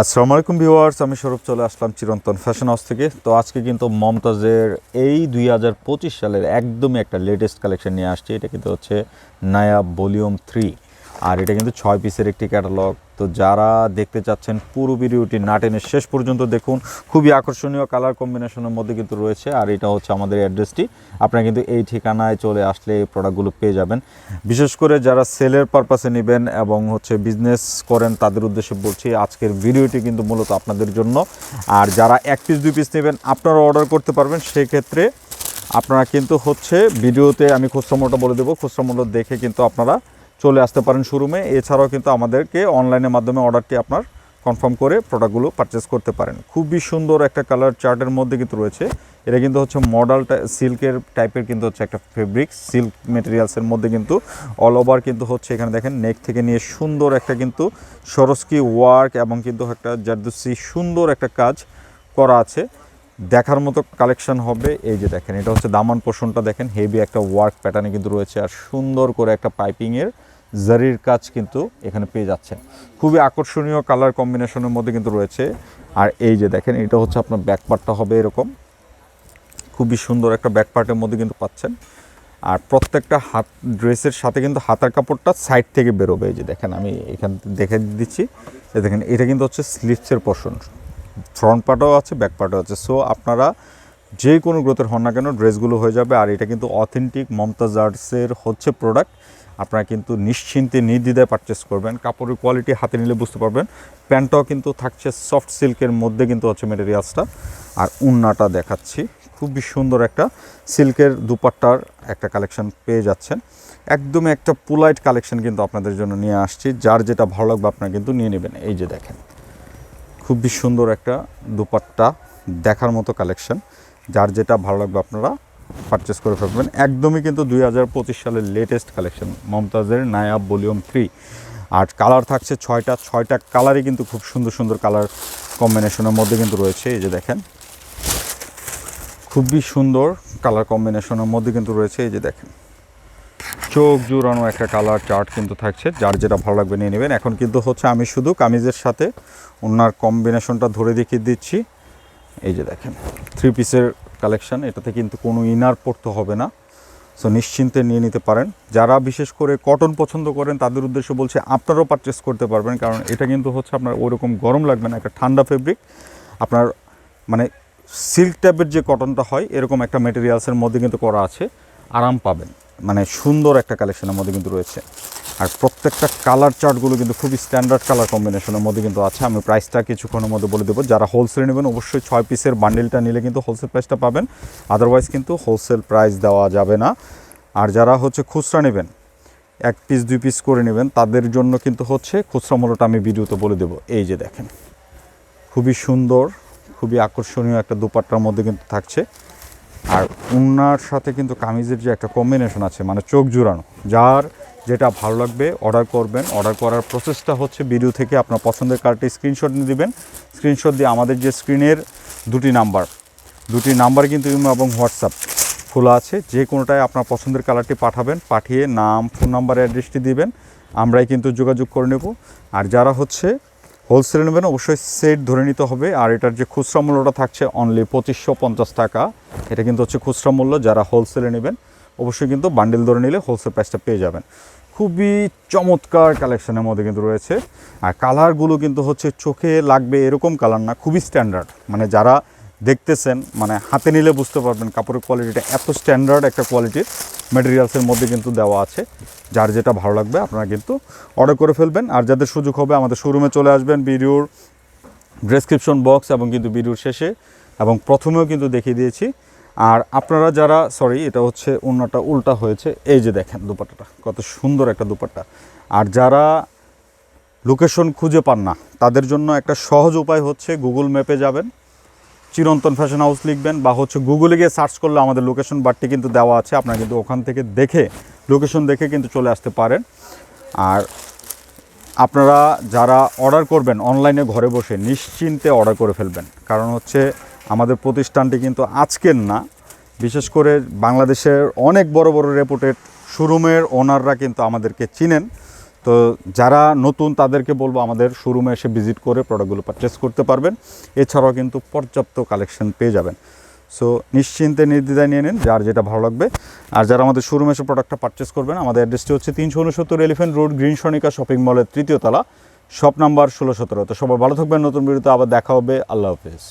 আসসালামু আলাইকুম ভিউয়ার্স, আমি সৌরভ চলে আসলাম চিরন্তন ফ্যাশন হাউস থেকে। তো আজকে কিন্তু মমতাজের এই দুই হাজার পঁচিশ সালের একদমই একটা লেটেস্ট কালেকশন নিয়ে আসছে। এটা কিন্তু হচ্ছে নায়া ভলিউম থ্রি আর এটা কিন্তু ছয় পিসের একটি ক্যাটালগ তো যারা দেখতে চাচ্ছেন পুরো ভিডিওটি নাটেনের শেষ পর্যন্ত দেখুন। খুবই আকর্ষণীয় কালার কম্বিনেশনের মধ্যে কিন্তু রয়েছে আর এটা হচ্ছে আমাদের অ্যাড্রেসটি আপনারা কিন্তু এই ঠিকানায় চলে আসলে এই প্রোডাক্টগুলো পেয়ে যাবেন। বিশেষ করে যারা সেলের পারপাসে নেবেন এবং হচ্ছে বিজনেস করেন, তাদের উদ্দেশ্যে বলছি আজকের ভিডিওটি কিন্তু মূলত আপনাদের জন্য। আর যারা এক পিস দুই পিস নেবেন, আপনারা অর্ডার করতে পারবেন। সেক্ষেত্রে আপনারা কিন্তু হচ্ছে ভিডিওতে আমি খুচরা মূল্যটা বলে দেবো। খুচরা মূল্য দেখে কিন্তু আপনারা চলে আসতে পারেন শোরুমে। এছাড়াও কিন্তু আমাদেরকে অনলাইনের মাধ্যমে অর্ডারটি আপনার কনফার্ম করে প্রোডাক্টগুলো পারচেস করতে পারেন। খুবই সুন্দর একটা কালার চার্টের মধ্যে কিন্তু রয়েছে। এটা কিন্তু হচ্ছে মডেল সিল্কের টাইপের কিন্তু হচ্ছে একটা ফেব্রিক সিল্ক মেটেরিয়ালসের মধ্যে কিন্তু অল ওভার কিন্তু হচ্ছে এখানে দেখেন নেক থেকে নিয়ে সুন্দর একটা কিন্তু সরস্কি ওয়ার্ক এবং কিন্তু একটা জারদুসি সুন্দর একটা কাজ করা আছে। দেখার মতো কালেকশন হবে। এই যে দেখেন, এটা হচ্ছে দামান পোষণটা দেখেন। হেভি একটা ওয়ার্ক প্যাটার্নে কিন্তু রয়েছে আর সুন্দর করে একটা পাইপিংয়ের জারির কাজ কিন্তু এখানে পেয়ে যাচ্ছেন। খুবই আকর্ষণীয় কালার কম্বিনেশনের মধ্যে কিন্তু রয়েছে। আর এই যে দেখেন, এটা হচ্ছে আপনার ব্যাক পার্টটা হবে এরকম। খুবই সুন্দর একটা ব্যাক পার্টের মধ্যে কিন্তু পাচ্ছেন। আর প্রত্যেকটা হাত, ড্রেসের সাথে কিন্তু হাতার কাপড়টা সাইড থেকে বেরোবে। এই যে দেখেন, আমি এখান দেখে দিচ্ছি। দেখেন, এটা কিন্তু হচ্ছে স্লিভসের পোর্শন ফ্রন্ট পার্টও আছে ব্যাক পার্টও আছে। সো আপনারা যে কোনো গ্রোথের হন না কেন ড্রেসগুলো হয়ে যাবে। আর এটা কিন্তু অথেন্টিক মমতাজ আর্টসের হচ্ছে প্রোডাক্ট আপনারা কিন্তু নিশ্চিন্তে নির্দ্বিধায় পারচেস করবেন। কাপড়ের কোয়ালিটি হাতে নিলে বুঝতে পারবেন। প্যান্টটাও কিন্তু থাকছে সফট সিল্কের মধ্যে কিন্তু হচ্ছে মেটেরিয়ালসটা আর উন্নাটা দেখাচ্ছি। খুবই সুন্দর একটা সিল্কের দুপাট্টার একটা কালেকশন পেয়ে যাচ্ছেন। একদমই একটা পুলাইট কালেকশন কিন্তু আপনাদের জন্য নিয়ে আসছি। যার যেটা ভালো লাগবে, আপনারা কিন্তু নিয়ে নেবেন। এই যে দেখেন। খুবই সুন্দর একটা দুপাট্টা দেখার মতো কালেকশন, যার যেটা ভালো লাগবে আপনারা পারচেস করে ফেলবেন। একদমই কিন্তু দুই হাজার পঁচিশ সালের লেটেস্ট কালেকশন মমতাজের নায়াব ভলিউম থ্রি আর কালার থাকছে ছয়টা ছয়টা কালারই কিন্তু খুব সুন্দর সুন্দর কালার কম্বিনেশনের মধ্যে কিন্তু রয়েছে। এই যে দেখেন, খুবই সুন্দর কালার কম্বিনেশনের মধ্যে কিন্তু রয়েছে। এই যে দেখেন চোখ জুড়ানো একটা কালার চার্ট কিন্তু থাকছে, যার যেটা ভালো লাগবে নিয়ে নেবেন। এখন কিন্তু হচ্ছে আমি শুধু কামিজের সাথে ওনার কম্বিনেশনটা ধরে দেখিয়ে দিচ্ছি। এই যে দেখেন থ্রি পিসের কালেকশান এটাতে কিন্তু কোনো ইনার পড়তে হবে না। সো নিশ্চিন্তে নিয়ে নিতে পারেন। যারা বিশেষ করে কটন পছন্দ করেন, তাদের উদ্দেশ্য বলছে আপনারাও পারচেস করতে পারবেন, কারণ এটা কিন্তু হচ্ছে আপনার ওরকম গরম লাগবে না, একটা ঠান্ডা ফেব্রিক আপনার মানে সিল্ক টাইপের যে কটনটা হয়, এরকম একটা মেটেরিয়ালসের মধ্যে কিন্তু করা আছে, আরাম পাবেন। মানে সুন্দর একটা কালেকশনের মধ্যে কিন্তু রয়েছে। আর প্রত্যেকটা কালার চার্টগুলো কিন্তু খুবই স্ট্যান্ডার্ড কালার কম্বিনেশনের মধ্যে কিন্তু আছে। আমি প্রাইসটা কিছুক্ষণের মধ্যে বলে দেবো। যারা হোলসেল নেবেন, অবশ্যই ছয় পিসের বান্ডেলটা নিলে কিন্তু হোলসেল প্রাইসটা পাবেন। আদারওয়াইজ কিন্তু হোলসেল প্রাইস দেওয়া যাবে না। আর যারা হচ্ছে খুচরা নেবেন, এক পিস দুই পিস করে নেবেন, তাদের জন্য কিন্তু হচ্ছে খুচরা মূল্যটা আমি ভিডিওতে বলে দেবো। এই যে দেখেন, খুবই সুন্দর, খুবই আকর্ষণীয় একটা দুপাট্টার মধ্যে কিন্তু থাকছে। আর উনার সাথে কিন্তু কামিজের যে একটা কম্বিনেশন আছে মানে চোখ জুড়ানো, যার যেটা ভালো লাগবে অর্ডার করবেন। অর্ডার করার প্রসেসটা হচ্ছে ভিডিও থেকে আপনার পছন্দের কার্ডটি স্ক্রিনশট নিয়ে দিবেন। স্ক্রিনশট দিয়ে আমাদের যে স্ক্রিনের দুটি নাম্বার দুটি নাম্বার কিন্তু ইমো এবং হোয়াটসঅ্যাপ খোলা আছে। যে কোনোটায় আপনার পছন্দের কালারটি পাঠাবেন, পাঠিয়ে নাম ফোন নাম্বার অ্যাড্রেসটি দিবেন। আমরাই কিন্তু যোগাযোগ করে নেব। আর যারা হচ্ছে হোলসেলে নেবেন, অবশ্যই সেট ধরে নিতে হবে। আর এটার যে খুচরা মূল্যটা থাকছে অনলি পঁচিশশো পঞ্চাশ টাকা। এটা কিন্তু হচ্ছে খুচরা মূল্য, যারা হোলসেলে নেবেন, অবশ্যই কিন্তু বান্ডেল ধরে নিলে হোলসেল প্রাইসটা পেয়ে যাবেন। খুবই চমৎকার কালেকশনের মধ্যে কিন্তু রয়েছে। আর কালারগুলো কিন্তু হচ্ছে চোখে লাগবে এরকম কালার না, খুবই স্ট্যান্ডার্ড মানে যারা দেখতেছেন মানে হাতে নিলে বুঝতে পারবেন কাপড়ের কোয়ালিটিটা এত স্ট্যান্ডার্ড একটা কোয়ালিটির মেটেরিয়ালসের মধ্যে কিন্তু দেওয়া আছে। যার যেটা ভালো লাগবে আপনারা কিন্তু অর্ডার করে ফেলবেন। আর যাদের সুযোগ হবে আমাদের শোরুমে চলে আসবেন, ভিডিওর ডেসক্রিপশন বক্স এবং কিন্তু ভিডিওর শেষে। এবং প্রথমেও কিন্তু দেখিয়ে দিয়েছি আর আপনারা যারা সরি এটা হচ্ছে অন্যটা উল্টা হয়েছে, এই যে দেখেন দুপাট্টাটা, কত সুন্দর একটা দুপাট্টা। আর যারা লোকেশন খুঁজে পান না, তাদের জন্য একটা সহজ উপায় হচ্ছে গুগল ম্যাপে যাবেন, চিরন্তন ফ্যাশন হাউস লিখবেন, বা হচ্ছে গুগলে গিয়ে সার্চ করলে আমাদের লোকেশন বারটি কিন্তু দেওয়া আছে, আপনারা কিন্তু ওখান থেকে দেখে লোকেশন দেখে কিন্তু চলে আসতে পারেন। আর আপনারা যারা অর্ডার করবেন অনলাইনে ঘরে বসে, নিশ্চিন্তে অর্ডার করে ফেলবেন। কারণ হচ্ছে আমাদের প্রতিষ্ঠানটি কিন্তু আজকের না। বিশেষ করে বাংলাদেশের অনেক বড় বড় রেপুটেড শোরুমের ওনাররা কিন্তু আমাদেরকে চিনেন। তো যারা নতুন তাদেরকে বলব আমাদের শোরুমে এসে ভিজিট করে প্রোডাক্টগুলো পারচেস করতে পারবেন। এছাড়াও কিন্তু পর্যাপ্ত কালেকশন পেয়ে যাবেন। সো নিশ্চিন্তে নির্দ্বিধায় নিয়ে নিন যার যেটা ভালো লাগবে। আর যারা আমাদের শোরুমে এসে প্রোডাক্টটা পারচেস করবেন, আমাদের অ্যাড্রেসটি হচ্ছে তিনশো উনসত্তর Elephant Road Green Sonika shopping মলের তৃতীয় তলা শপ নাম্বার ষোলো সতেরো। তো সবাই ভালো থাকবেন, নতুন ভিডিওতে আবার দেখা হবে। আল্লাহ হাফেজ।